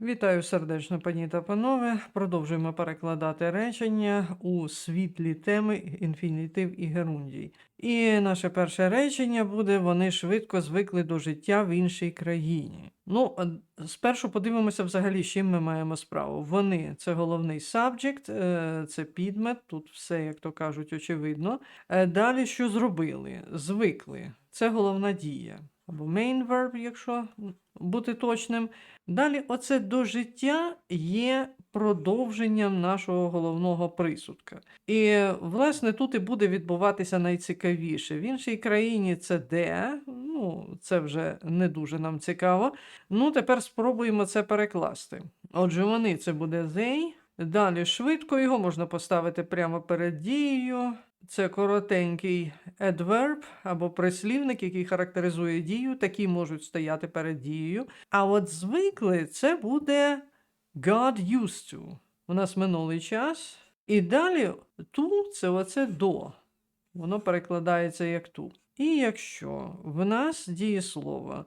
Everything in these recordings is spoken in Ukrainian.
Вітаю сердечно, пані та панове. Продовжуємо перекладати речення у світлі теми інфінітив і герундій. І наше перше речення буде: вони швидко звикли до життя в іншій країні. Ну, спершу подивимося взагалі, з чим ми маємо справу. Вони це головний subject, е, це підмет, тут все, як то кажуть, очевидно. Е, Далі що зробили? Звикли. Це головна дія. Або main verb, якщо бути точним. Далі, оце до життя є продовженням нашого головного присудка. І, власне, тут і буде відбуватися найцікавіше. В іншій країні це де, ну, це вже не дуже нам цікаво. Ну, тепер спробуємо це перекласти. Отже, вони це буде they. Далі швидко його можна поставити прямо перед дією. Це коротенький adverb або прислівник, який характеризує дію, такі можуть стояти перед дією. А от звикли це буде God used to. У нас минулий час. І далі to це оце до. Воно перекладається як ту. І якщо в нас дієслово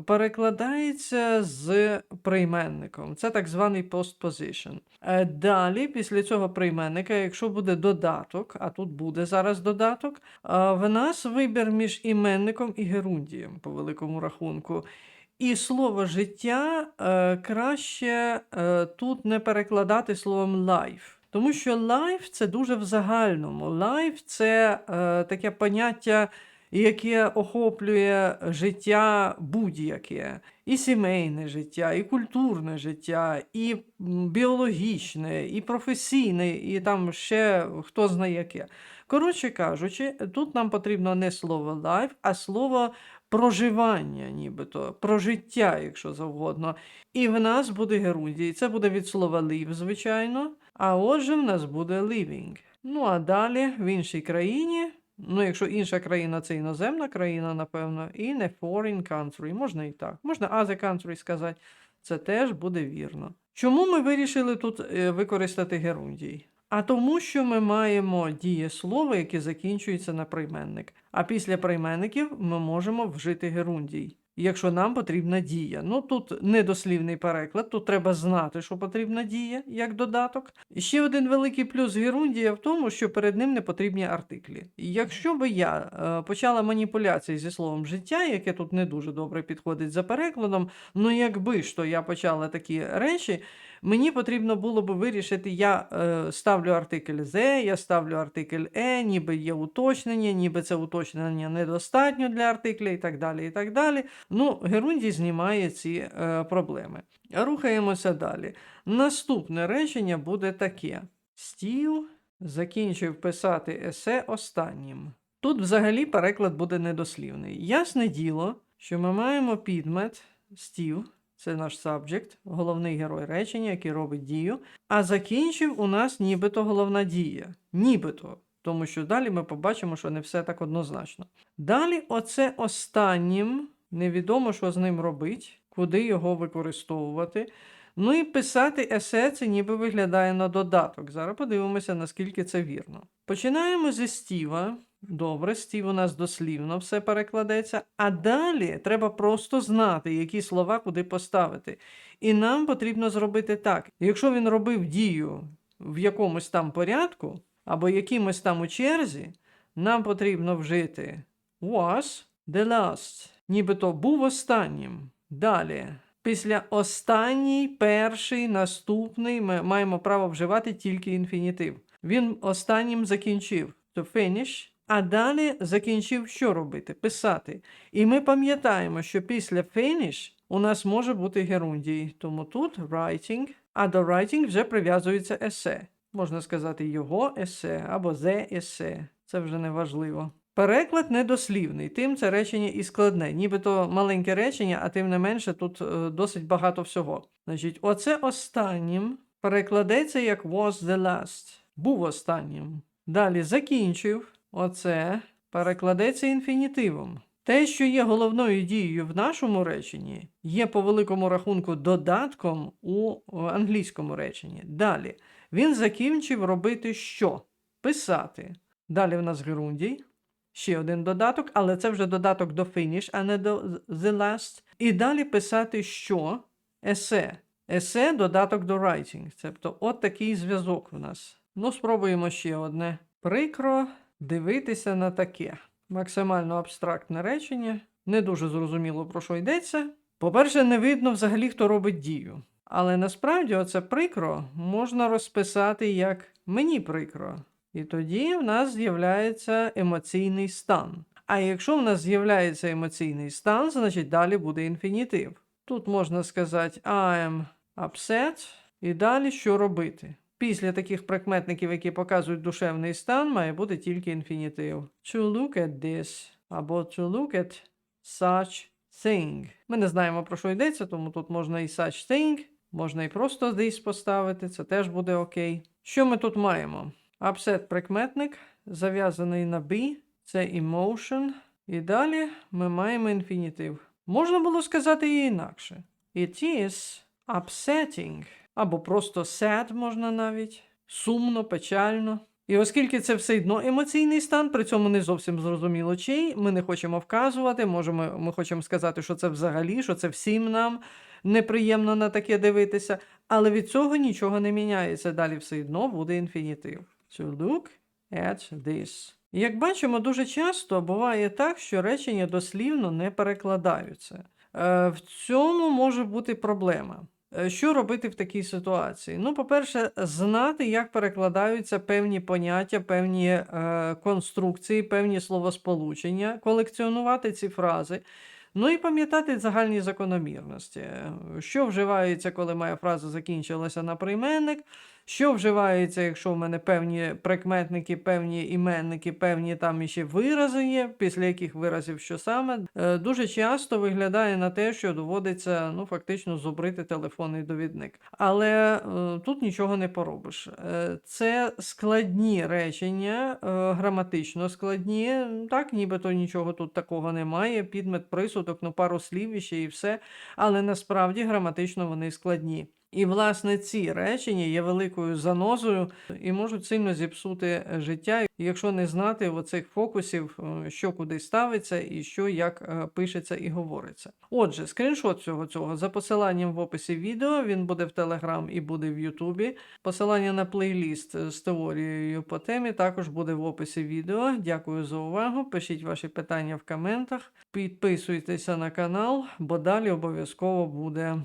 перекладається з прийменником, це так званий postposition. Е, Далі, після цього прийменника, якщо буде додаток, а тут буде зараз додаток, е, в нас вибір між іменником і герундієм по великому рахунку. І слово життя е, краще тут не перекладати словом life. Тому що life це дуже в загальному. Life це таке поняття, яке охоплює життя будь-яке. І сімейне життя, і культурне життя, і біологічне, і професійне, і там ще хто знає яке. Коротше кажучи, тут нам потрібно не слово life, а слово проживання, нібито, про життя, якщо завгодно. І в нас буде герундій. Це буде від слова live, звичайно. А отже, в нас буде living. Ну а далі в іншій країні. Ну, якщо інша країна це іноземна країна, напевно, і не foreign country. Можна і так. Можна other country сказати. Це теж буде вірно. Чому ми вирішили тут е, використати герундій? А тому, що ми маємо дієслово, яке закінчується на прийменник. А після прийменників ми можемо вжити герундій, якщо нам потрібна дія. Ну тут недослівний переклад, тут треба знати, що потрібна дія, як додаток. Ще один великий плюс герундія в тому, що перед ним не потрібні артиклі. Якщо би я е, почала маніпуляції зі словом життя, яке тут не дуже добре підходить за перекладом, ну якби ж то я почала такі речі. Мені потрібно було б вирішити, я е, ставлю артикль the, я ставлю артикль е, ніби є уточнення, ніби це уточнення недостатньо для артикля і так далі. і так далі. Ну, Герундій знімає ці е, проблеми. Рухаємося далі. Наступне речення буде таке: Стів закінчив писати есе останнім. Тут взагалі переклад буде недослівний. Ясне діло, що ми маємо підмет стів. Це наш subject, головний герой речення, який робить дію. А закінчив у нас нібито головна дія. Нібито. Тому що далі ми побачимо, що не все так однозначно. Далі, оце останнім, невідомо, що з ним робить, куди його використовувати. Ну і писати есе це ніби виглядає на додаток. Зараз подивимося, наскільки це вірно. Починаємо зі Стіва. Добре, у нас дослівно все перекладеться. А далі треба просто знати, які слова куди поставити. І нам потрібно зробити так: якщо він робив дію в якомусь там порядку або якимось там у черзі, нам потрібно вжити was the last, нібито був останнім. Далі. Після останній, перший, наступний ми маємо право вживати тільки інфінітив. Він останнім закінчив to finish, а далі закінчив що робити? Писати. І ми пам'ятаємо, що після finish у нас може бути герундій. Тому тут writing, а до writing вже прив'язується есе. Можна сказати його есе або the есе. Це вже не важливо. Переклад недослівний, тим це речення і складне. Нібито маленьке речення, а тим не менше тут е, досить багато всього. Значить, оце останнім перекладеться як was the last. Був останнім. Далі закінчив. Оце перекладеться інфінітивом. Те, що є головною дією в нашому реченні, є по великому рахунку додатком у англійському реченні. Далі він закінчив робити що? Писати. Далі в нас герундій. Ще один додаток, але це вже додаток до finish, а не до the last. І далі писати що? Есе. Есе додаток до writing. Тобто от такий зв'язок в нас. Ну, спробуємо ще одне. Прикро дивитися на таке. Максимально абстрактне речення. Не дуже зрозуміло, про що йдеться. По-перше, не видно взагалі, хто робить дію. Але насправді оце прикро можна розписати як мені прикро. І тоді в нас з'являється емоційний стан. А якщо в нас з'являється емоційний стан, значить далі буде інфінітив. Тут можна сказати I am upset, і далі що робити. Після таких прикметників, які показують душевний стан, має бути тільки інфінітив. To look at this або to look at such thing. Ми не знаємо про що йдеться, тому тут можна і such thing, можна і просто this поставити, це теж буде окей. Що ми тут маємо? Upset прикметник, зав'язаний на be, це emotion. І далі ми маємо інфінітив. Можна було сказати і інакше. It is upsetting. Або просто sad можна навіть. Сумно, печально. І оскільки це все одно емоційний стан, при цьому не зовсім зрозуміло чий, ми не хочемо вказувати, можемо, ми хочемо сказати, що це взагалі, що це всім нам неприємно на таке дивитися, але від цього нічого не міняється. Далі все одно буде інфінітив. To look at this. Як бачимо, дуже часто буває так, що речення дослівно не перекладаються. Е, В цьому може бути проблема. Е, Що робити в такій ситуації? Ну, по-перше, знати, як перекладаються певні поняття, певні е, конструкції, певні словосполучення, колекціонувати ці фрази. Ну і пам'ятати загальні закономірності. Що вживається, коли моя фраза закінчилася на прийменник, що вживається, якщо в мене певні прикметники, певні іменники, певні там іще вирази є, після яких виразів що саме, Е, дуже часто виглядає на те, що доводиться ну, фактично зубрити телефонний довідник. Але е, тут нічого не поробиш. Е, це складні речення, граматично складні, так, нібито нічого тут такого немає. Підмет, присудок, ну пару слів іще і все. Але насправді граматично вони складні. І, власне, ці речення є великою занозою і можуть сильно зіпсути е, життя, якщо не знати оцих фокусів, е, що куди ставиться і що як е, пишеться і говориться. Отже, скріншот цього цього за посиланням в описі відео. Він буде в Телеграм і буде в Ютубі. Посилання на плейліст з теорією по темі також буде в описі відео. Дякую за увагу. Пишіть ваші питання в коментах, підписуйтеся на канал, бо далі обов'язково буде.